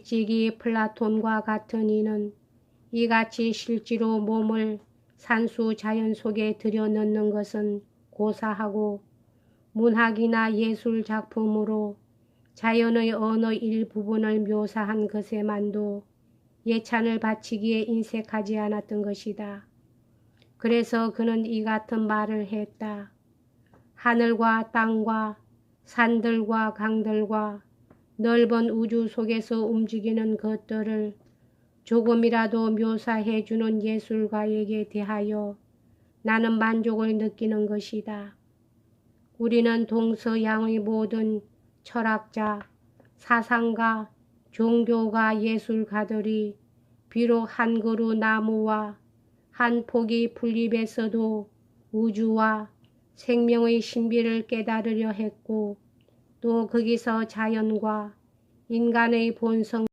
일찍이 플라톤과 같은 이는 이같이 실제로 몸을 산수 자연 속에 들여넣는 것은 고사하고 문학이나 예술 작품으로 자연의 어느 일부분을 묘사한 것에만도 예찬을 바치기에 인색하지 않았던 것이다. 그래서 그는 이 같은 말을 했다. 하늘과 땅과 산들과 강들과 넓은 우주 속에서 움직이는 것들을 조금이라도 묘사해 주는 예술가에게 대하여 나는 만족을 느끼는 것이다. 우리는 동서양의 모든 철학자, 사상가, 종교가 예술가들이 비록 한 그루 나무와 한 포기 풀잎에서도 우주와 생명의 신비를 깨달으려 했고 또 거기서 자연과 인간의 본성